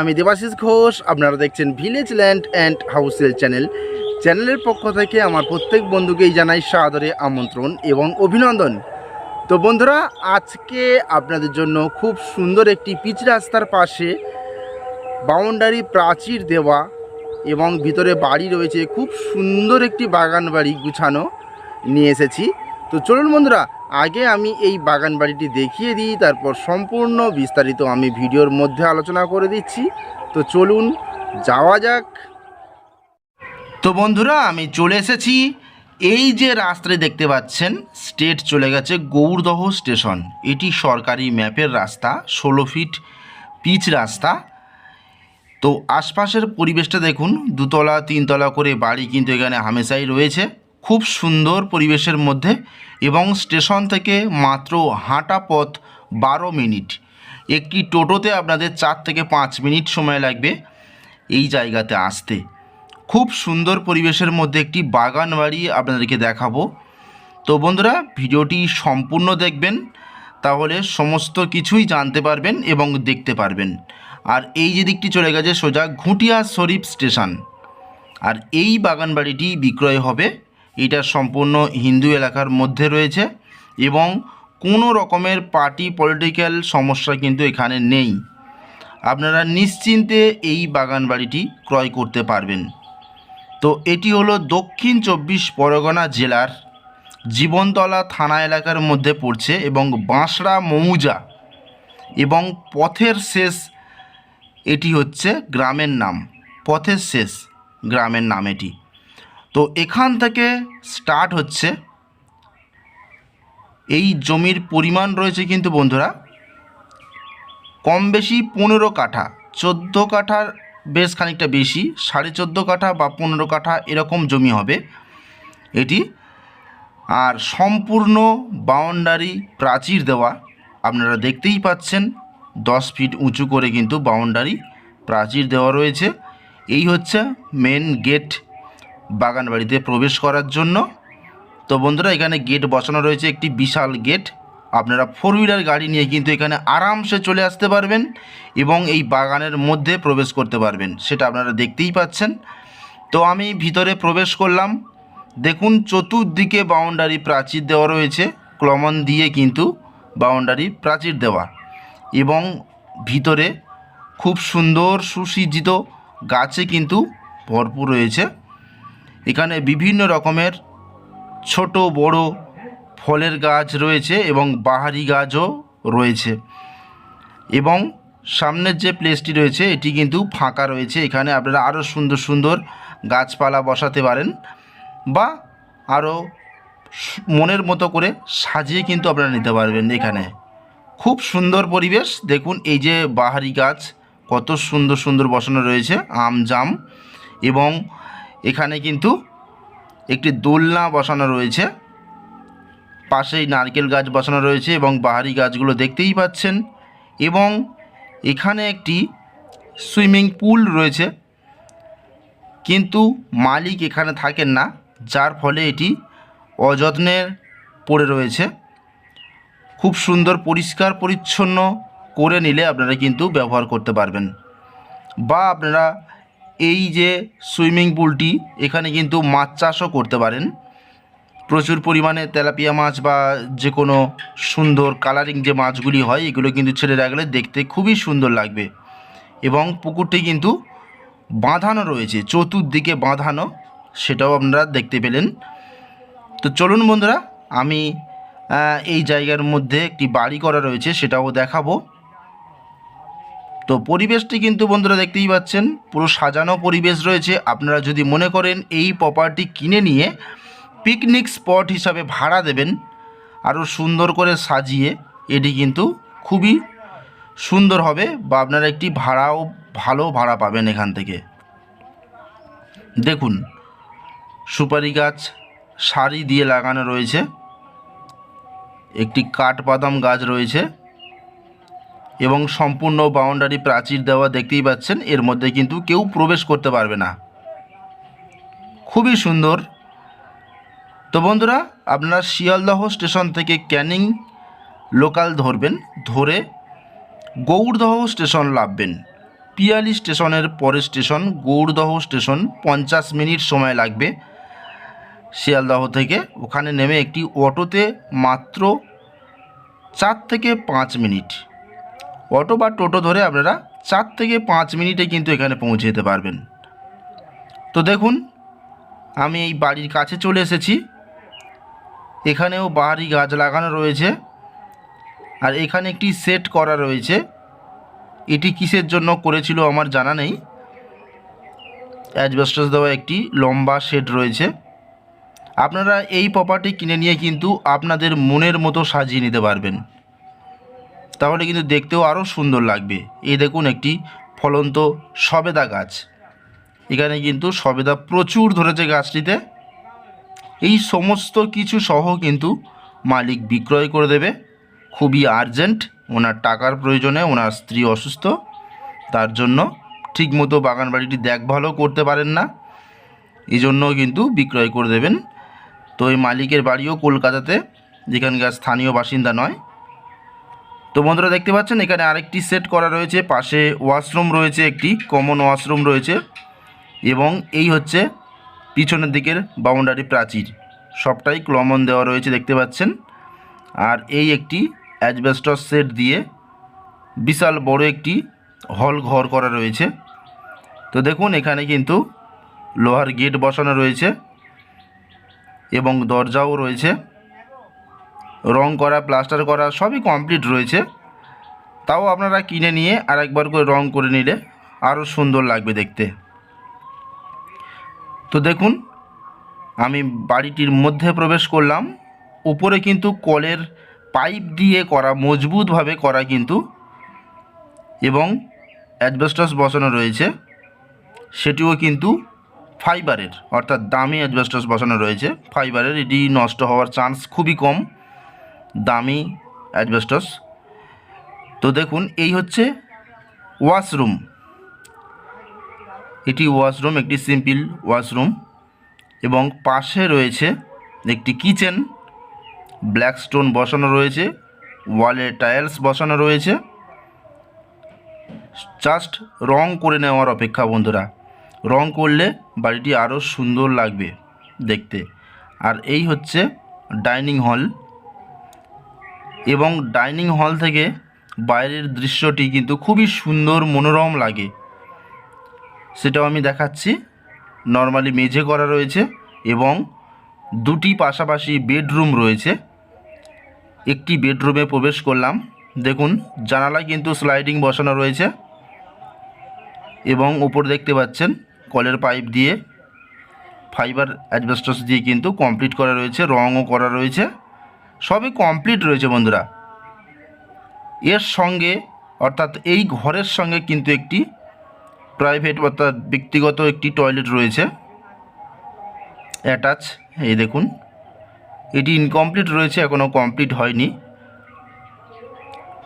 আমি দেবাশিস ঘোষ, আপনারা দেখছেন ভিলেজ ল্যান্ড অ্যান্ড হাউসেল চ্যানেল চ্যানেলের পক্ষ থেকে আমার প্রত্যেক বন্ধুকেই জানাই সাদরে আমন্ত্রণ এবং অভিনন্দন। তো বন্ধুরা, আজকে আপনাদের জন্য খুব সুন্দর একটি পিচ রাস্তার পাশে বাউন্ডারি প্রাচীর দেওয়া এবং ভিতরে বাড়ি রয়েছে। খুব সুন্দর একটি বাগান বাড়ি গুছানো নিয়ে এসেছি। তো চলুন বন্ধুরা আগে আমি এই বাগান বাড়িটি দেখিয়ে দিই, তারপর সম্পূর্ণ বিস্তারিত আমি ভিডিওর মধ্যে আলোচনা করে দিচ্ছি। তো চলুন, যাওয়া যাক। তো বন্ধুরা, আমি চলে এসেছি। এই যে রাস্তাটি দেখতে পাচ্ছেন, স্টেট চলে গেছে গৌরদহ স্টেশন। এটি সরকারি ম্যাপের রাস্তা, ষোলো ফিট পিচ রাস্তা। তো আশপাশের পরিবেশটা দেখুন, দুতলা, তিনতলা করে বাড়ি কিন্তু এখানে হামেশাই রয়েছে। খুব সুন্দর পরিবেশের মধ্যে এবং স্টেশন থেকে মাত্র হাঁটা পথ বারো মিনিট। একটি টোটোতে আপনাদের চার থেকে পাঁচ মিনিট সময় লাগবে এই জায়গাতে আসতে। খুব সুন্দর পরিবেশের মধ্যে একটি বাগান বাড়ি আপনাদেরকে দেখাবো। তো বন্ধুরা, ভিডিওটি সম্পূর্ণ দেখবেন, তাহলে সমস্ত কিছুই জানতে পারবেন এবং দেখতে পারবেন। আর এই যে দিকটি চলে গেছে সোজা ঘুঁটিয়া শরীফ স্টেশন। আর এই বাগান বাড়িটি বিক্রয় হবে এটা সম্পূর্ণ হিন্দু এলাকার মধ্যে রয়েছে এবং কোনো রকমের পার্টি পলিটিক্যাল সমস্যা কিন্তু এখানে নেই। আপনারা নিশ্চিন্তে এই বাগান বাড়িটি ক্রয় করতে পারবেন। তো এটি হলো দক্ষিণ চব্বিশ পরগনা জেলার জীবনতলা থানা এলাকার মধ্যে পড়ছে এবং বাঁশড়া মৌজা এবং পথের শেষ এটি হচ্ছে গ্রামের নাম, পথের শেষ গ্রামের নাম এটি। তো এখান থেকে স্টার্ট হচ্ছে। এই জমির পরিমাণ রয়েছে কিন্তু বন্ধুরা কম বেশি পনেরো কাঠা, চোদ্দ কাঠার বেশ খানিকটা বেশি, সাড়ে চোদ্দ কাঠা বা পনেরো কাঠা এরকম জমি হবে এটি। আর সম্পূর্ণ বাউন্ডারি প্রাচীর দেওয়া, আপনারা দেখতেই পাচ্ছেন, দশ ফিট উঁচু করে কিন্তু বাউন্ডারি প্রাচীর দেওয়া রয়েছে। এই হচ্ছে মেন গেট বাগান বাড়িতে প্রবেশ করার জন্য। তো বন্ধুরা, এখানে গেট বসানো রয়েছে, একটি বিশাল গেট। আপনারা ফোর হুইলার গাড়ি নিয়ে কিন্তু এখানে আরামসে চলে আসতে পারবেন এবং এই বাগানের মধ্যে প্রবেশ করতে পারবেন, সেটা আপনারা দেখতেই পাচ্ছেন। তো আমি ভিতরে প্রবেশ করলাম। দেখুন, চতুর্দিকে বাউন্ডারি প্রাচীর দেওয়া রয়েছে, ক্লমন দিয়ে কিন্তু বাউন্ডারি প্রাচীর দেওয়া। এবং ভিতরে খুব সুন্দর সুসজ্জিত গাছে কিন্তু ভরপুর রয়েছে। এখানে বিভিন্ন রকমের ছোট বড় ফলের গাছ রয়েছে এবং বাহারি গাছও রয়েছে। এবং সামনের যে প্লেসটি রয়েছে, এটি কিন্তু ফাঁকা রয়েছে। এখানে আপনারা আরও সুন্দর সুন্দর গাছপালা বসাতে পারেন বা আরও মনের মতো করে সাজিয়ে কিন্তু আপনারা নিতে পারবেন এখানে। খুব সুন্দর পরিবেশ। দেখুন, এই যে বাহারি গাছ কত সুন্দর সুন্দর বসানো রয়েছে, আম, জাম এবং এখানে কিন্তু একটি দোলনা বসানো রয়েছে। পাশেই নারকেল গাছ বসানো রয়েছে এবং বাহারি গাছগুলো দেখতেই পাচ্ছেন এবং এখানে একটি সুইমিং পুল রয়েছে। কিন্তু মালিক এখানে থাকেন না, যার ফলে এটি অযত্নে পড়ে রয়েছে। খুব সুন্দর, পরিষ্কার, পরিচ্ছন্ন করে নিলে আপনারা কিন্তু ব্যবহার করতে পারবেন। বা আপনারা এই যে সুইমিং পুলটি, এখানে কিন্তু মাছ চাষও করতে পারেন। প্রচুর পরিমাণে তেলাপিয়া মাছ বা যে কোনো সুন্দর কালারিং যে মাছগুলি হয়, এগুলো কিন্তু ছেড়ে রাখলে দেখতে খুবই সুন্দর লাগবে। এবং পুকুরটি কিন্তু বাঁধানো রয়েছে, চতুর্দিকে বাঁধানো, সেটাও আপনারা দেখতে পেলেন। তো চলুন বন্ধুরা, আমি এই জায়গার মধ্যে একটি বাড়ি করা রয়েছে, সেটাও দেখাবো। তো পরিবেশটি কিন্তু বন্ধুরা দেখতেই পাচ্ছেন, পুরো সাজানো পরিবেশ রয়েছে। আপনারা যদি মনে করেন এই প্রপার্টি কিনে নিয়ে পিকনিক স্পট হিসাবে ভাড়া দেবেন, আরও সুন্দর করে সাজিয়ে, এটি কিন্তু খুবই সুন্দর হবে বা আপনারা একটি ভাড়াও, ভালো ভাড়া পাবেন এখান থেকে। দেখুন, সুপারি গাছ, সারি দিয়ে লাগানো রয়েছে। একটি কাঠবাদাম গাছ রয়েছে। এবং সম্পূর্ণ বাউন্ডারি প্রাচীর দেওয়া দেখতেই পাচ্ছেন, এর মধ্যে কিন্তু কেউ প্রবেশ করতে পারবে না। খুবই সুন্দর। তো বন্ধুরা, আপনারা শিয়ালদহ স্টেশন থেকে ক্যানিং লোকাল ধরবেন, ধরে গৌড়দহ স্টেশন লাভবেন। পিয়ালি স্টেশনের পরের স্টেশন, গৌড়দহ স্টেশন, পঞ্চাশ মিনিট সময় লাগবে শিয়ালদহ থেকে। ওখানে নেমে একটি অটোতে মাত্র চার থেকে পাঁচ মিনিট। অটো বা টোটো ধরে আপনারা চার থেকে পাঁচ মিনিটে কিন্তু এখানে পৌঁছে যেতে পারবেন। তো দেখুন, আমি এই বাড়ির কাছে চলে এসেছি। এখানেও বাহারি গাছ লাগানো রয়েছে আর এখানে একটি সেট করা রয়েছে। এটি কিসের জন্য করেছিল আমার জানা নেই। অ্যাজবেস্টাস দেওয়া একটি লম্বা শেড রয়েছে। আপনারা এই প্রপার্টি কিনে নিয়ে কিন্তু আপনাদের মনের মতো সাজিয়ে নিতে পারবেন। তাহলে কিন্তু দেখতেও আরও সুন্দর লাগবে। এই দেখুন একটি ফলন্ত সবেদা গাছ। এখানে কিন্তু সবেদা প্রচুর ধরেছে গাছটিতে। এই সমস্ত কিছু সহ কিন্তু মালিক বিক্রয় করে দেবে। খুবই আর্জেন্ট ওনার টাকার প্রয়োজনে ওনার স্ত্রী অসুস্থ। তার জন্য ঠিকমতো বাগান বাড়িটি দেখভালও করতে পারেন না। এই জন্য কিন্তু বিক্রয় করে দেবেন। তো এই মালিকের বাড়িও কলকাতাতে। যেখানকার স্থানীয় বাসিন্দা নয়। তো বন্ধুরা দেখতে পাচ্ছেন, এখানে আরেকটি সেট করা রয়েছে। পাশে ওয়াশরুম রয়েছে, একটি কমন ওয়াশরুম রয়েছে এবং এই হচ্ছে পিছনের দিকের বাউন্ডারি প্রাচীর। সবটাই ক্লমন দেওয়া রয়েছে দেখতে পাচ্ছেন। আর এই একটি অ্যাজবেস্টস সেট দিয়ে বিশাল বড় একটি হল ঘর করা রয়েছে। তো দেখুন, এখানে কিন্তু লোহার গেট বসানো রয়েছে এবং দরজাও রয়েছে। রং করা প্লাস্টার করা সবই কমপ্লিট রয়েছে। তাও আপনারা কিনে নিয়ে আরেকবার করে রং করে নিলে আরও সুন্দর লাগবে দেখতে। তো দেখুন, আমি বাড়িটির মধ্যে প্রবেশ করলাম। উপরে কিন্তু কলের পাইপ দিয়ে করা, মজবুতভাবে করা কিন্তু এবং অ্যাডভেস্টাস বসানো রয়েছে। সেটিও কিন্তু ফাইবারের, অর্থাৎ দামি অ্যাডভেস্টাস বসানো রয়েছে। ফাইবারের এটি নষ্ট হওয়ার চান্স খুবই কম। দামি অ্যাডভেস্টাস তো দেখুন, এই হচ্ছে ওয়াশরুম। এটি ওয়াশরুম, একটি সিম্পল ওয়াশরুম। এবং পাশে রয়েছে একটি কিচেন। ব্ল্যাক স্টোন বসানো রয়েছে ওয়ালে টাইলস বসানো রয়েছে। জাস্ট রং করে নেওয়ার অপেক্ষা বন্ধুরা, রং করলে বাড়িটি আরও সুন্দর লাগবে দেখতে। আর এই হচ্ছে ডাইনিং হল। এবং ডাইনিং হল থেকে বাইরের দৃশ্যটি কিন্তু খুবই সুন্দর, মনোরম লাগে। সেটাও আমি দেখাচ্ছি। নর্মালি মেঝে করা রয়েছে এবং দুটি পাশাপাশি বেডরুম রয়েছে। একটি বেডরুমে প্রবেশ করলাম। দেখুন জানালায় কিন্তু স্লাইডিং বসানো রয়েছে এবং উপর দেখতে পাচ্ছেন কলের পাইপ দিয়ে ফাইবার অ্যাডভেস্টাস দিয়ে কিন্তু কমপ্লিট করা রয়েছে, রঙও করা রয়েছে। সবই কমপ্লিট রয়েছে বন্ধুরা। এর সঙ্গে, অর্থাৎ এই ঘরের সঙ্গে কিন্তু একটি প্রাইভেট অর্থাৎ ব্যক্তিগত একটি টয়লেট রয়েছে। অ্যাটাচ এই দেখুন। এটি ইনকমপ্লিট রয়েছে এখনও কমপ্লিট হয়নি।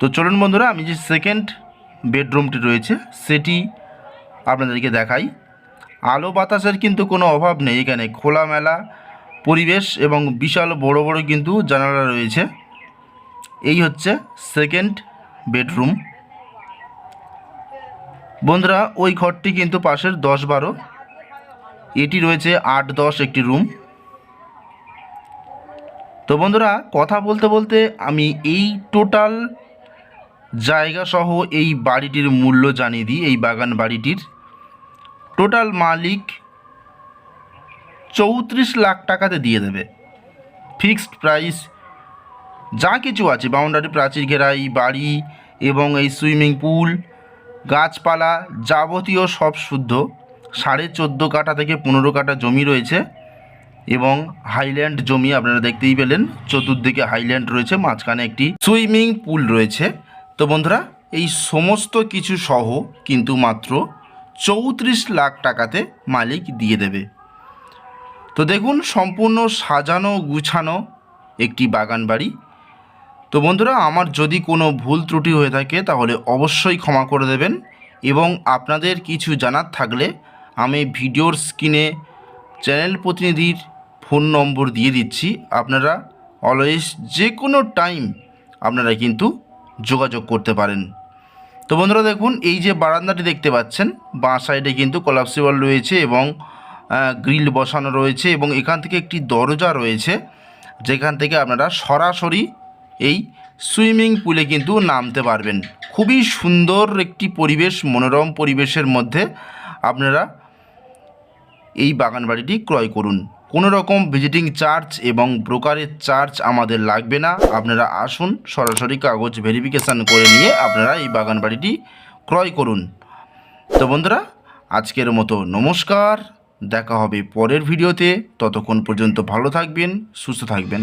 তো চলুন বন্ধুরা, আমি যে সেকেন্ড বেডরুমটি রয়েছে, সেটি আপনাদেরকে দেখাই। আলো বাতাসের কিন্তু কোনো অভাব নেই এখানে। খোলামেলা পরিবেশ এবং বিশাল বড় বড় কিন্তু জানালা রয়েছে। এই হচ্ছে সেকেন্ড বেডরুম বন্ধুরা, ওই ঘরটি কিন্তু পাশের দশ বারো। এটি রয়েছে আট দশ একটি রুম তো বন্ধুরা, কথা বলতে বলতে আমি এই টোটাল জায়গা সহ এই বাড়িটির মূল্য জানিয়ে দিই, এই বাগান বাড়িটির। টোটাল মালিক চৌত্রিশ লাখ টাকাতে দিয়ে দেবে। Fixed price. যা কিছু আছে, বাউন্ডারি, প্রাচীর ঘেরা এই বাড়ি এবং এই সুইমিং পুল, গাছপালা যাবতীয় সব শুদ্ধ। সাড়ে চোদ্দ কাঠা থেকে পনেরো কাঠা জমি রয়েছে এবং হাইল্যান্ড জমি আপনারা দেখতেই পেলেন। চতুর্দিকে হাইল্যান্ড রয়েছে, মাঝখানে একটি সুইমিং পুল রয়েছে। তো বন্ধুরা, এই সমস্ত কিছু সহ কিন্তু মাত্র চৌত্রিশ লাখ টাকাতে মালিক দিয়ে দেবে। তো দেখুন, সম্পূর্ণ সাজানো, গুছানো একটি বাগান বাড়ি। তো বন্ধুরা, আমার যদি কোনো ভুল ত্রুটি হয়ে থাকে, তাহলে অবশ্যই ক্ষমা করে দেবেন এবং আপনাদের কিছু জানার থাকলে আমি ভিডিওর স্ক্রিনে চ্যানেল প্রতিনিধির ফোন নম্বর দিয়ে দিচ্ছি। আপনারা অলওয়েজ যে কোনো টাইম আপনারা কিন্তু যোগাযোগ করতে পারেন। তো বন্ধুরা, দেখুন, এই যে বারান্দাটি দেখতে পাচ্ছেন, বাঁ সাইডে কিন্তু কলাপসিবল রয়েছে এবং গ্রিল বসানো রয়েছে এবং এখান থেকে একটি দরজা রয়েছে, যেখান থেকে আপনারা সরাসরি এই সুইমিং পুলে কিন্তু নামতে পারবেন। খুবই সুন্দর একটি পরিবেশ, মনোরম পরিবেশের মধ্যে আপনারা এই বাগান বাড়িটি ক্রয় করুন। কোনো রকম ভিজিটিং চার্জ এবং ব্রোকারের চার্জ আমাদের লাগবে না। আপনারা আসুন, সরাসরি কাগজ ভেরিফিকেশান করে নিয়ে আপনারা এই বাগান বাড়িটি ক্রয় করুন। তো বন্ধুরা, আজকের মতো নমস্কার। দেখা হবে পরের ভিডিওতে। ততক্ষণ পর্যন্ত ভালো থাকবেন সুস্থ থাকবেন।